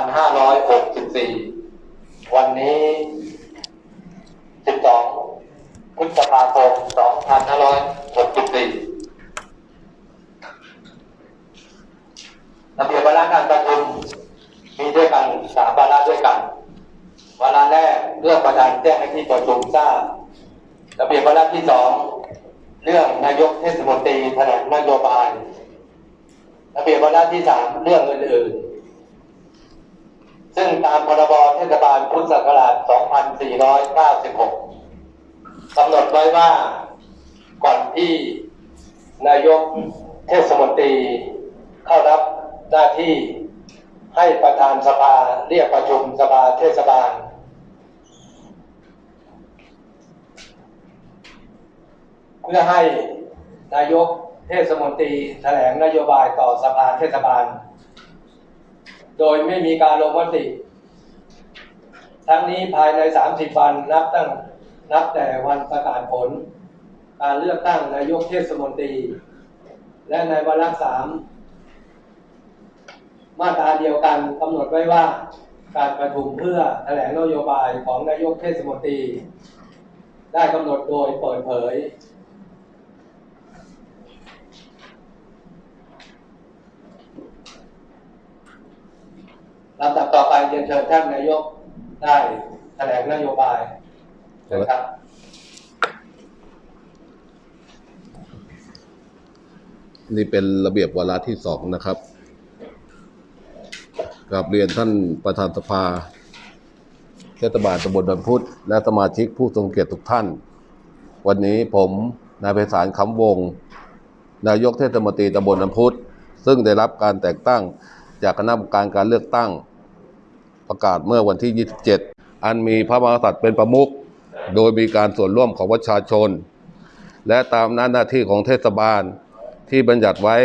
2564 วันนี้ 12 พฤษภาคม 2564ระเบียบวาระการประชุมมีด้วยกันสามวาระด้วยกันวาระแรกเรื่องประธานแจ้งให้ที่ประชุมทราบระเบียบวาระที่สองเรื่องนายกเทศมนตรีแถลงนโยบายระเบียบวาระที่สามเรื่องอื่นๆ ซึ่งตามพรบเทศบาลพุทธศักราช 2496 กำหนดไว้ว่าก่อนที่นายกเทศมนตรีเข้ารับหน้าที่ให้ประธานสภาเรียกประชุมสภาเทศบาล เพื่อให้นายกเทศมนตรีแถลงนโยบายต่อสภาเทศบาล โดยไม่มีการลงมติ ทั้งนี้ภายใน 30 วันนับตั้งนับแต่วันประกาศผล การเลือกตั้งนายกเทศมนตรี และในวาระสามมาตราเดียวกันกำหนดไว้ว่า การประชุมเพื่อแถลงนโยบายของนายกเทศมนตรี ได้กำหนดโดยเปิดเผย ลำดับต่อไปเรียนเชิญท่านนายกได้แถลงนโยบายนะครับนี่เป็นระเบียบวาระที่สองนะครับกราบเรียนท่านประธานสภาเทศบาลตำบลดอนพุธและสมาชิกผู้ทรงเกียรติทุกท่าน วันนี้ผมนายไพศาลคำวงศ์นายกเทศมนตรีตำบลดอนพุธซึ่งได้รับการแต่งตั้งจากคณะกรรมการการเลือกตั้ง ประกาศเมื่อวันที่ 27 อันมีพระมหากษัตริย์เป็นประมุขโดยมีการส่วนร่วมของประชาชน และตามหน้าที่ของเทศบาลที่บัญญัติไว้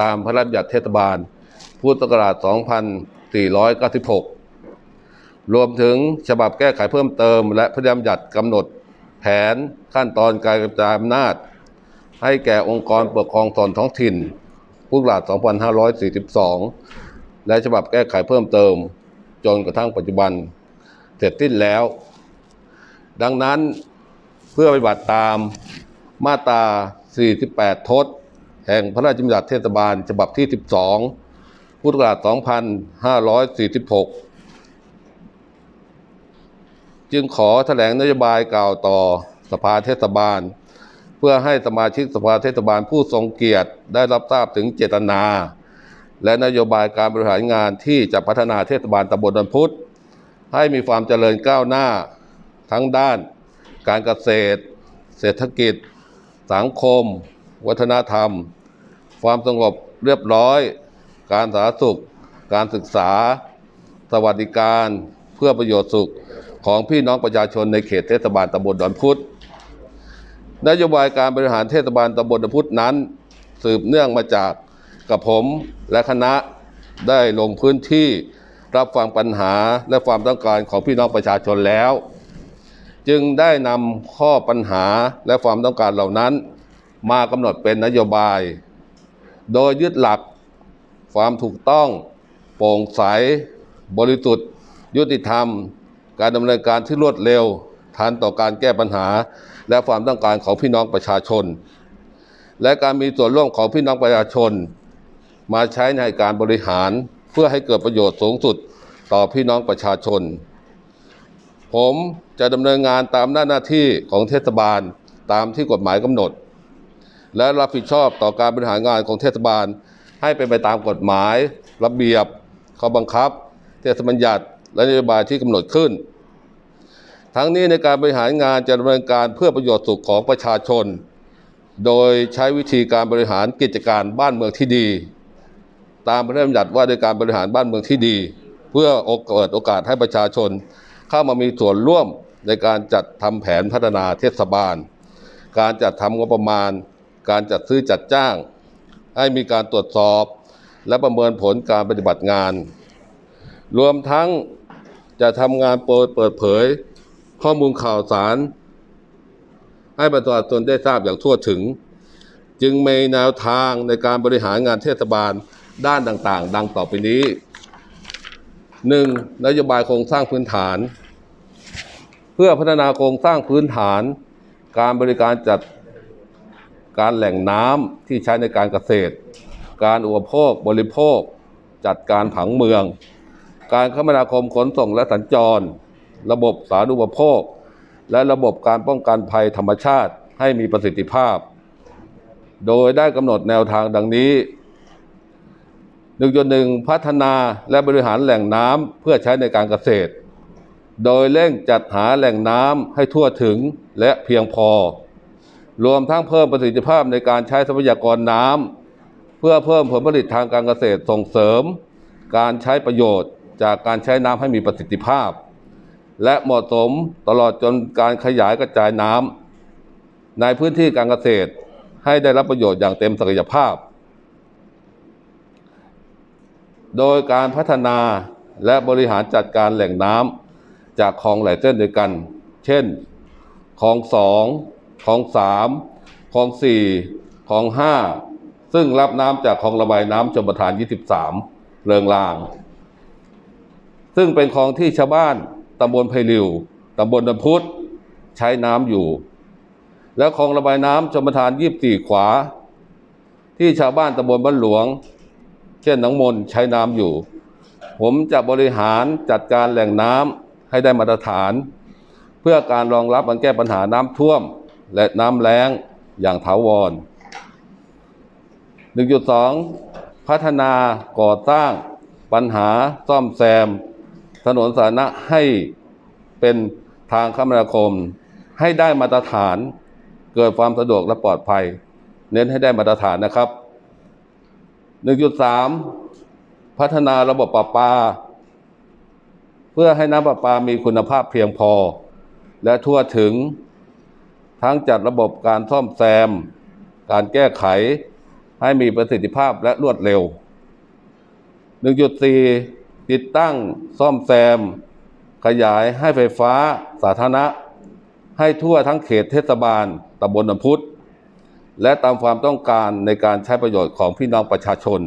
ตามพระราชบัญญัติเทศบาล พุทธศักราช 2496 รวมถึงฉบับแก้ไขเพิ่มเติม และพระราชบัญญัติกำหนดแผนขั้นตอนการกระจายอำนาจ ให้แก่องค์กรปกครองส่วนท้องถิ่นพุทธศักราช 2542 และฉบับแก้ไขเพิ่มเติม จนกระทั่งปัจจุบันเสร็จสิ้นแล้ว ดังนั้นเพื่อปฏิบัติตามมาตรา 48 ทศ แห่งพระราชบัญญัติเทศบาลฉบับที่ 12 พุทธศักราช 2546 จึงขอแถลงนโยบายกล่าวต่อสภาเทศบาล เพื่อให้สมาชิกสภาเทศบาลผู้ทรงเกียรติได้รับทราบถึงเจตนา และนโยบายการบริหารงานที่จะพัฒนาเทศบาลตำบลดอนพุธให้มีความเจริญก้าวหน้าทั้งด้าน การเกษตร เศรษฐกิจ สังคม วัฒนธรรม ความสงบเรียบร้อย การสาธารณสุข การศึกษา สวัสดิการ เพื่อประโยชน์สุขของพี่น้องประชาชนในเขตเทศบาลตำบลดอนพุธนโยบายการบริหารเทศบาลตำบลดอนพุธนั้น สืบเนื่องมาจาก กับผมและคณะได้ลงพื้นที่รับฟังปัญหาและความต้องการของพี่น้องประชาชนแล้ว จึงได้นำข้อปัญหาและความต้องการเหล่านั้น มากำหนดเป็นนโยบาย โดยยึดหลัก ความถูกต้องโปร่งใส บริสุทธิ์ ยุติธรรม การดำเนินการที่รวดเร็วทันต่อการแก้ปัญหา และความต้องการของพี่น้องประชาชน และการมีส่วนร่วมของพี่น้องประชาชน มาใช้ในการบริหารเพื่อให้เกิดประโยชน์สูงสุดต่อพี่น้องประชาชน ผมจะดำเนินงานตามหน้าหน้าที่ของเทศบาลตามที่กฎหมายกำหนด และรับผิดชอบต่อการบริหารงานของเทศบาล ให้เป็นไปตามกฎหมาย ระเบียบข้อบังคับ เทศบัญญัติและนโยบายที่กำหนดขึ้น ทั้งนี้ในการบริหารงานจะดำเนินการเพื่อประโยชน์สุขของประชาชน โดยใช้วิธีการบริหารกิจการบ้านเมืองที่ดี ตามพระราชบัญญัติว่าด้วยการบริหารบ้านเมืองที่ดี เพื่อโอกาสโอกาสให้ประชาชน เข้ามามีส่วนร่วมในการจัดทำแผนพัฒนาเทศบาล การจัดทำงบประมาณ การจัดซื้อจัดจ้าง ให้มีการตรวจสอบ และประเมินผลการปฏิบัติงาน รวมทั้งจะทำงานโปรยเปิดเผย ข้อมูลข่าวสาร ให้ประชาชนได้ทราบอย่างทั่วถึง จึงมีแนวทางในการบริหารงานเทศบาล ด้านต่างๆ ดังต่อไปนี้หนึ่งนโยบายโครงสร้างพื้นฐาน เพื่อพัฒนาโครงสร้างพื้นฐาน การบริการจัดการแหล่งน้ำที่ใช้ในการเกษตร การอุปโภคบริโภค จัดการผังเมือง การคมนาคมขนส่งและสัญจร ระบบสาธารณูปโภค และระบบการป้องกันภัยธรรมชาติให้มีประสิทธิภาพ โดยได้กำหนดแนวทางดังนี้ 1.1พัฒนาและบริหารแหล่งน้ำเพื่อใช้ในการเกษตร โดยเร่งจัดหาแหล่งน้ำให้ทั่วถึงและเพียงพอ รวมทั้งเพิ่มประสิทธิภาพในการใช้ทรัพยากรน้ำเพื่อเพิ่มผลผลิตทางการเกษตรส่งเสริม การใช้ประโยชน์จากการใช้น้ำให้มีประสิทธิภาพ และเหมาะสมตลอดจนการขยายกระจายน้ำในพื้นที่การเกษตรให้ได้รับประโยชน์อย่างเต็มศักยภาพ โดยการพัฒนาและบริหารจัดการแหล่งน้ำจากคลองหลายเส้นด้วยกัน เช่นคลองสองคลองสามคลองสี่คลองห้าซึ่งรับน้ำจากคลองระบายน้ำชมประทาน 23 เริงราง ซึ่งเป็นคลองที่ชาวบ้านตำบลไพริวตำบลดพุธใช้น้ำอยู่ และคลองระบายน้ำชมประทาน 24 ขวา ที่ชาวบ้านตำบลบ้านหลวง เช่นหนองมนใช้น้ำอยู่ ผมจะบริหารจัดการแหล่งน้ำให้ได้มาตรฐาน เพื่อการรองรับการแก้ปัญหาน้ำท่วม และน้ำแล้งอย่างถาวร 1.2 พัฒนาก่อสร้างปัญหาซ่อมแซม ถนนสาธารณะให้เป็นทางคมนาคม ให้ได้มาตรฐานเกิดความสะดวกและปลอดภัย เน้นให้ได้มาตรฐานนะครับ 1.3 พัฒนาระบบประปา เพื่อให้น้ำประปามีคุณภาพเพียงพอ และทั่วถึง ทั้งจัดระบบการซ่อมแซม การแก้ไขให้มีประสิทธิภาพและรวดเร็ว 1.4 ติดตั้งซ่อมแซม ขยายให้ไฟฟ้าสาธารณะ ให้ทั่วทั้งเขตเทศบาลตำบลน้ำพุธ และตามความต้องการในการใช้ประโยชน์ของพี่น้องประชาชน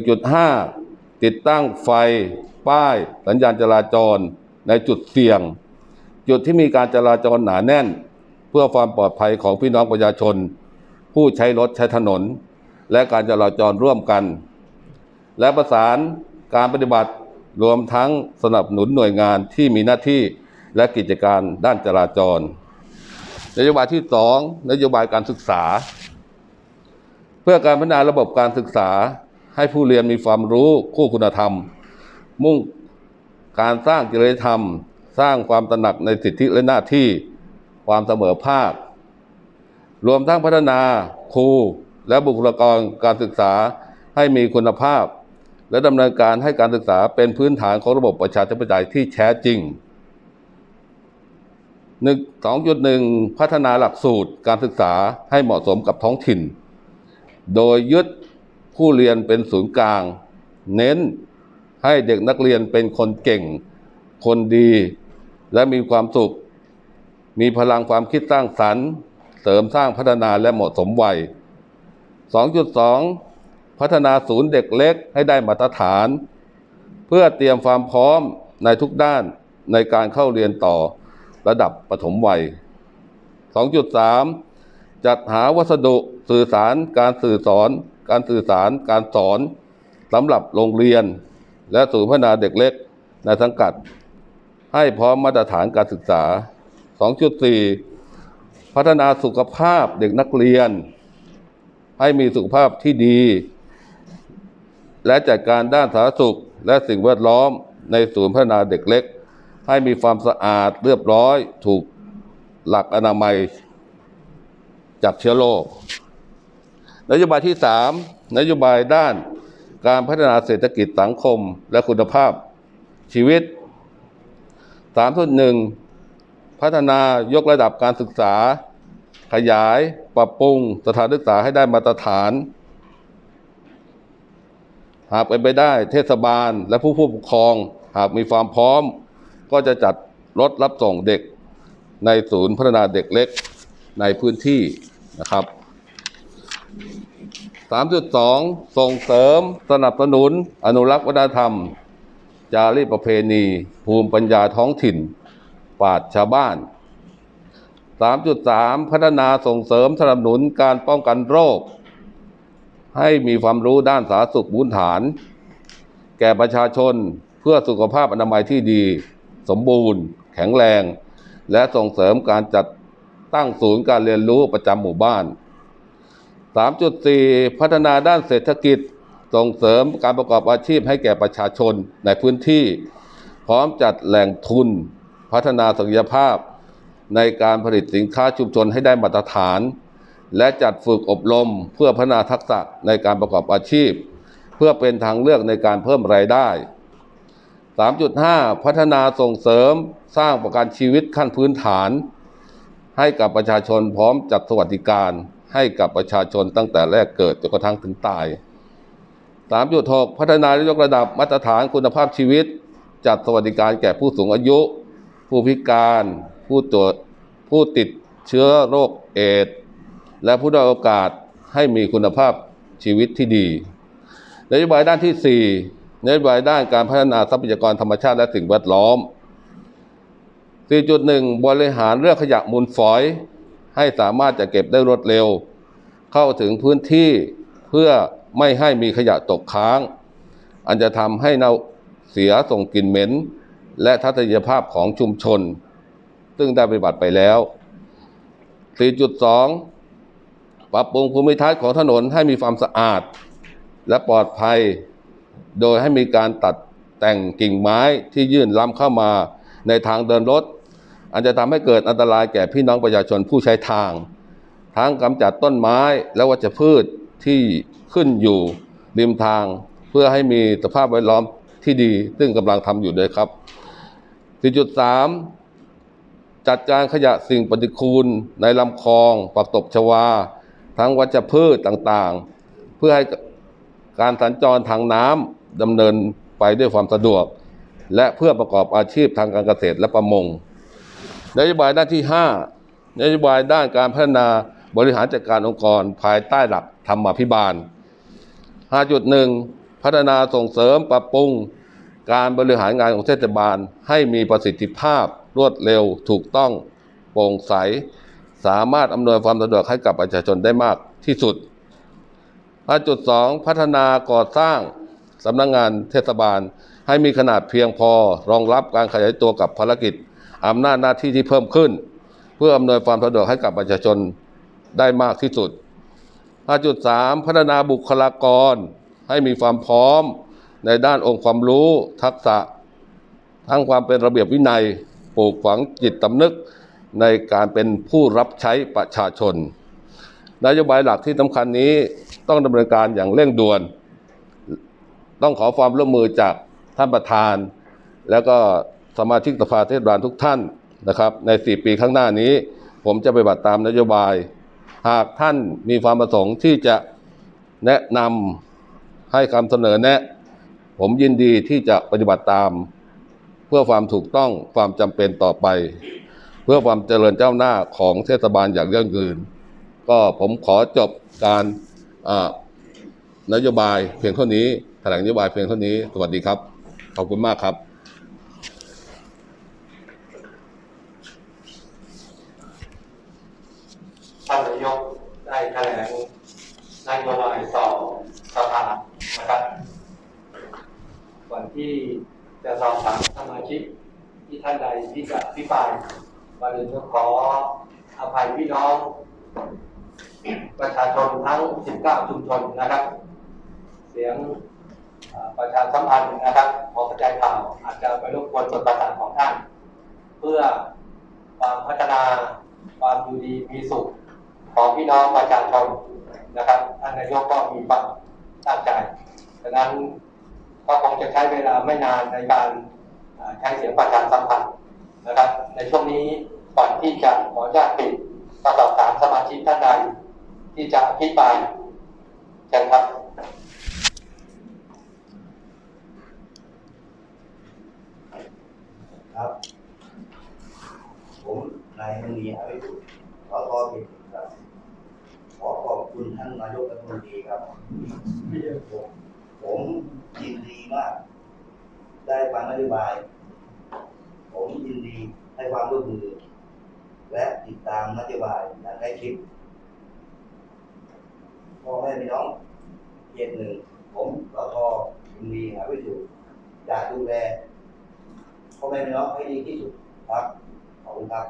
1.5 ติดตั้งไฟ ป้าย สัญญาณจราจรในจุดเสี่ยง จุดที่มีการจราจรหนาแน่น เพื่อความปลอดภัยของพี่น้องประชาชน ผู้ใช้รถใช้ถนน และการจราจรร่วมกัน และประสานการปฏิบัติรวมทั้งสนับสนุนหน่วยงานที่มีหน้าที่และกิจการด้านจราจร นโยบายที่สองนโยบายการศึกษา เพื่อการพัฒนาระบบการศึกษาให้ผู้เรียนมีความรู้คู่คุณธรรม มุ่งการสร้างจริยธรรม สร้างความตระหนักในสิทธิและหน้าที่ความเสมอภาค รวมทั้งพัฒนาครู และบุคลากรการศึกษาให้มีคุณภาพ และดำเนินการให้การศึกษาเป็นพื้นฐานของระบบประชาธิปไตยที่แท้จริง หนึ่งสองจุดหนึ่งพัฒนาหลักสูตรการศึกษาให้เหมาะสมกับท้องถิ่น โดยยึดผู้เรียนเป็นศูนย์กลาง เน้นให้เด็กนักเรียนเป็นคนเก่ง คนดี และมีความสุข มีพลังความคิดสร้างสรรค์ เสริมสร้างพัฒนาและเหมาะสมวัย 2.2 พัฒนาศูนย์เด็กเล็กให้ได้มาตรฐาน เพื่อเตรียมความพร้อมในทุกด้านในการเข้าเรียนต่อ ระดับปฐมวัย 2.3 จัดหาวัสดุสื่อสารการสื่อสอน การสื่อสารการสอนสำหรับโรงเรียน และศูนย์พัฒนาเด็กเล็กในสังกัด ให้พร้อมมาตรฐานการศึกษา 2.4 พัฒนาสุขภาพเด็กนักเรียน ให้มีสุขภาพที่ดี และจัดการด้านสาธารณสุขและสิ่งแวดล้อมในศูนย์พัฒนาเด็กเล็ก ให้มีความสะอาดเรียบร้อยถูกหลักอนามัยจากเชื้อโรคนโยบายที่ 3 นโยบายด้านการพัฒนาเศรษฐกิจสังคมและคุณภาพชีวิต3.1พัฒนายกระดับการศึกษา ขยายปรับปรุงสถานศึกษาให้ได้มาตรฐาน หากเป็นไปได้เทศบาลและผู้ผู้ปกครอง หากมีความพร้อม ก็จะจัดรถรับส่งเด็กในศูนย์พัฒนาเด็กเล็กในพื้นที่นะครับ 3.2 ส่งเสริมสนับสนุน อนุรักษ์วัฒนธรรม จารีตประเพณี ภูมิปัญญาท้องถิ่นปราชชาวบ้าน 3.3 พัฒนาส่งเสริมสนับสนุนการป้องกันโรค ให้มีความรู้ด้านสาธารณสุขพื้นฐาน แก่ประชาชนเพื่อสุขภาพอนามัยที่ดี สมบูรณ์ แข็งแรง และส่งเสริมการจัดตั้งศูนย์การเรียนรู้ประจำหมู่บ้าน 3.4 พัฒนาด้านเศรษฐกิจ ส่งเสริมการประกอบอาชีพให้แก่ประชาชนในพื้นที่ พร้อมจัดแหล่งทุน พัฒนาศักยภาพ ในการผลิตสินค้าชุมชนให้ได้มาตรฐาน และจัดฝึกอบรมเพื่อพัฒนาทักษะในการประกอบอาชีพ เพื่อเป็นทางเลือกในการเพิ่มรายได้ 3.5 พัฒนาส่งเสริมสร้างประกันชีวิตขั้นพื้นฐาน ให้กับประชาชนพร้อมจัดสวัสดิการ ให้กับประชาชนตั้งแต่แรกเกิดจนกระทั่งถึงตาย 3.6 พัฒนาและยกระดับมาตรฐานคุณภาพชีวิต จัดสวัสดิการแก่ผู้สูงอายุ ผู้พิการ ผู้ตรวจผู้ติดเชื้อโรคเอดส์และผู้ด้อยโอกาสให้มีคุณภาพชีวิตที่ดีนโยบายด้านที่ 4 นโยบายด้านการพัฒนาทรัพยากรธรรมชาติและสิ่งแวดล้อม 4.1 บริหารเรื่องขยะมูลฝอย ให้สามารถจะเก็บได้รวดเร็ว เข้าถึงพื้นที่เพื่อไม่ให้มีขยะตกค้าง อันจะทำให้เน่าเสียส่งกลิ่นเหม็น และทัศนียภาพของชุมชน ซึ่งได้ปฏิบัติไปแล้ว 4.2 ปรับปรุงภูมิทัศน์ของถนนให้มีความสะอาด และปลอดภัย โดยให้มีการตัดแต่งกิ่งไม้ที่ยื่นล้ำเข้ามาในทางเดินรถ อันจะทำให้เกิดอันตรายแก่พี่น้องประชาชนผู้ใช้ทาง ทั้งกำจัดต้นไม้และวัชพืชที่ขึ้นอยู่ริมทาง เพื่อให้มีสภาพแวดล้อมที่ดี ซึ่งกำลังทำอยู่ด้วยครับ 4.3 จัดการขยะสิ่งปฏิคูลในลำคลอง ปักตบชวา ทั้งวัชพืชต่างๆ เพื่อให้ การสัญจรทางน้ำดำเนินไปด้วยความสะดวก และเพื่อประกอบอาชีพทางการเกษตรและประมงนโยบายด้านที่ 5นโยบายด้านการพัฒนาบริหารจัดการองค์กร ภายใต้หลักธรรมาภิบาล 5.1 พัฒนาส่งเสริมปรับปรุง การบริหารงานของเทศบาล ให้มีประสิทธิภาพรวดเร็วถูกต้องโปร่งใส สามารถอำนวยความสะดวกให้กับประชาชนได้มากที่สุด 5.2 พัฒนาก่อสร้างสำนักงงานเทศบาล ให้มีขนาดเพียงพอรองรับการขยายตัวกับภารกิจอำนาจหน้าที่ที่เพิ่มขึ้น เพื่ออำนวยความสะดวกให้กับประชาชนได้มากที่สุด 5.3 พัฒนาบุคลากร ให้มีความพร้อมในด้านองค์ความรู้ทักษะ ทั้งความเป็นระเบียบวินัยปลูกฝังจิตสำนึกในการเป็นผู้รับใช้ประชาชน นโยบายหลักที่สำคัญนี้ต้องดำเนินการอย่างเร่งด่วน ต้องขอความร่วมมือจากท่านประธาน แล้วก็สมาชิกสภาเทศบาลทุกท่านนะครับ ใน 4 ปีข้างหน้านี้ ผมจะไปฏิบัติตามนโยบาย หากท่านมีความประสงค์ที่จะแนะนำให้คำเสนอแนะ ผมยินดีที่จะปฏิบัติตาม เพื่อความถูกต้องความจำเป็นต่อไป เพื่อความเจริญเจ้าหน้าของเทศบาลอย่างยั่งยืน ก็ผมขอจบการนโยบายเพียงเท่านี้แถลงนโยบายเพียงเท่านี้ สวัสดีครับ ขอบคุณมากครับท่านนายกได้แถลงนโยบายต่อสภานะครับ ก่อนที่จะสอบถามสมาชิกที่ท่านใดที่จะพิปรายวันนี้ก็ขออภัยพี่น้อง ประชาชนทั้ง 19 ชุมชนนะครับ เสียงประชาสัมพันธ์นะครับของกระจายข่าวอาจจะไปรบกวนส่วนประสาทของท่าน เพื่อความพัฒนาความอยู่ดีมีสุขของพี่น้องประชาชนนะครับท่านนายกก็มีความตั้งใจดังนั้นก็คงจะใช้เวลาไม่นานในการใช้เสียงประชาสัมพันธ์นะครับ ในช่วงนี้ก่อนที่จะขออนุญาตปิดก็สอบถามสมาชิกท่านใด ที่จะอภิปรายเชิญครับครับ ผมนายมณีอภิบุตรสอทอเขตครับ ขอขอบคุณท่านนายกรัฐมนตรีครับ ผมผมยินดีมาก ได้ฟังนโยบาย ผมยินดีให้ความร่วมมือ และติดตามนโยบายอย่างใกล้ชิด พ่อแม่พี่น้องเขตหนึ่ง ผมสทยินดีหาวิธีอยากดูแลพ่อแม่พี่น้องให้ดีที่สุดครับ ขอบคุณครับ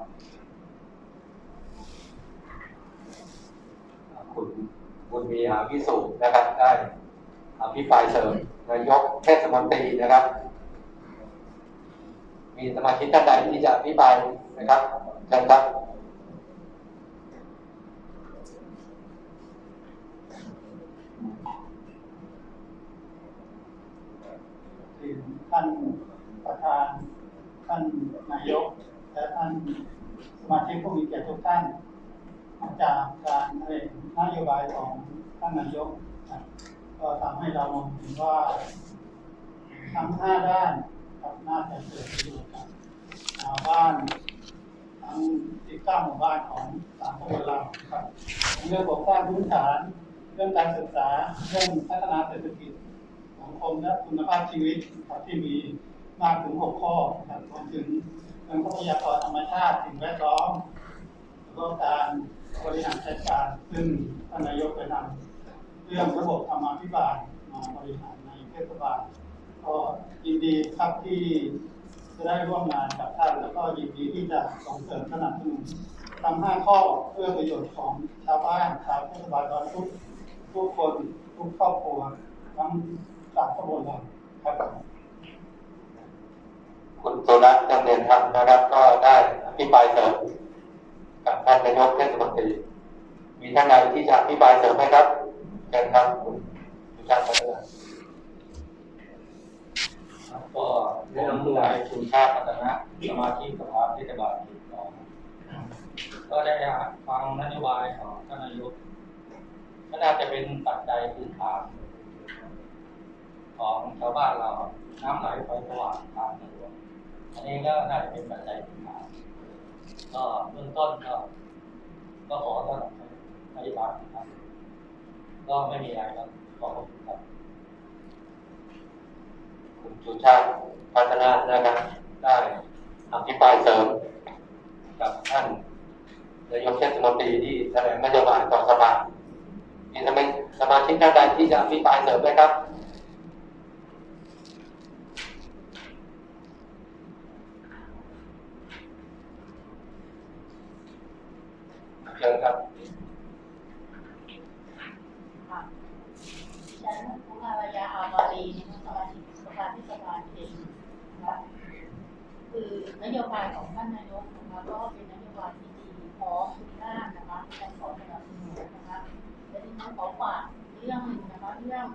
คุณบุญมีหาพิสูจน์นะครับ ได้อภิปรายเสริมนายกเทศมนตรีนะครับ มีสมาชิกท่านใดที่จะอภิปรายนะครับเชิญครับ ถึง ท่านประธาน ท่านนายก และท่านสมาชิกผู้มีเกียรติทุกท่านมาจากการเอ่ยนโยบายของท่านนายก ก็ทำให้เรามองเห็นว่าทั้งห้าด้านครับน่าจะเกิดประโยชน์กับชาวบ้านทั้ง19หมู่บ้านของสามตำบลเราครับเรื่องของสร้างพื้นฐาน เรื่องการศึกษา เรื่องพัฒนาเศรษฐกิจ สังคมและคุณภาพชีวิตครับที่มีมากถึง 6 ข้อครับรวมถึงเรื่องทรัพยากรธรรมชาติสิ่งแวดล้อมแล้วก็การบริหารจัดการซึ่งท่านนายกไปนำเรื่องระบบธรรมาภิบาลมาบริหารในเทศบาลก็ยินดีครับที่จะได้ร่วมงานกับท่าน แล้วก็ยินดีที่จะส่งเสริมสนับสนุนทำห้าข้อเพื่อประโยชน์ของชาวบ้านชาวเทศบาลตอนทุกทุกคนทุกครอบครัวทั้ง สามตำบลเราครับคุณสุรัตน์จำเนียนธรรมนะครับ ก็ได้อภิปรายเสริมกับท่านนายกเทศมนตรีมีท่านใดที่จะอภิปรายเสริมไหมครับเชิญครับคุณสุชาติพัฒนาครับก็ผมนายชูชาติพัฒนะสมาชิกสภาเทศบาลเขตสองก็ได้ฟังนโยบายของท่านนายกก็น่าจะเป็นปัจจัยพื้นฐาน ของชาวบ้านเราน้ำไหลไฟสว่างทางสะดวกอันนี้ก็น่าจะเป็นปัจจัยพื้นาก็เบื้องต้นก็ก็ขอต้อนรับนโยบายนะครับก็ไม่มีอะไรครับขอบคุณครับคุณสุชาติพัฒนานะครับได้อภิปรายเสริมกับท่านนายกเทศมนตรีที่แถลงนโยบายต่อสภามีสมาสมาชิกท่านใดที่จะอภิปรายเสริมไหมครับ เชิญครับค่ะฉันคุณารยาอามารีนะสมาชิกสภาเทศบาลเขตนะคือนโยบายของท่านนายกนะคะก็เป็นนโยบายที่ดีพร้อมทุกด้านนะคะการขอสนับสนุนนะคะและที่ฉันขอฝากเรื่องหนึ่งนะคะเรื่อง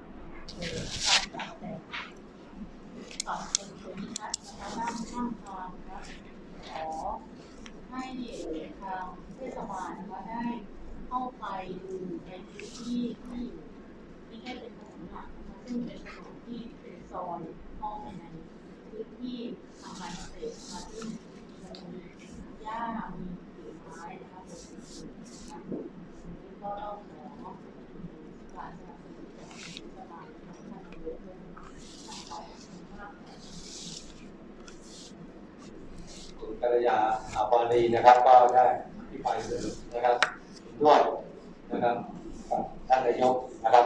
เอ่อการจัดแต่งปรับเป็นชนทัศน์นะคะด้านข้างทางนะคะขอให้ทางเทศบาลนะคะ ได้เข้าไปดูในพื้นที่ที่อยู่ไม่ใช่เป็นถนนหลักซึ่งเป็นถนนที่เป็นซอยเข้าไปในพื้นที่ทางการเกษตรนะคะซึ่งมีหญ้ามีผืนไม้นะคะบนพื้นที่ก็ต้องขอการสนับสนุนจากเทศบาลและท่านนายกด้วยนะขอบคุณมากค่ะคุณกัลยาอาภารีนะครับก็ได้ อภิปรายเสริมนะครับด้วยนะครับท่านนายกนะครับ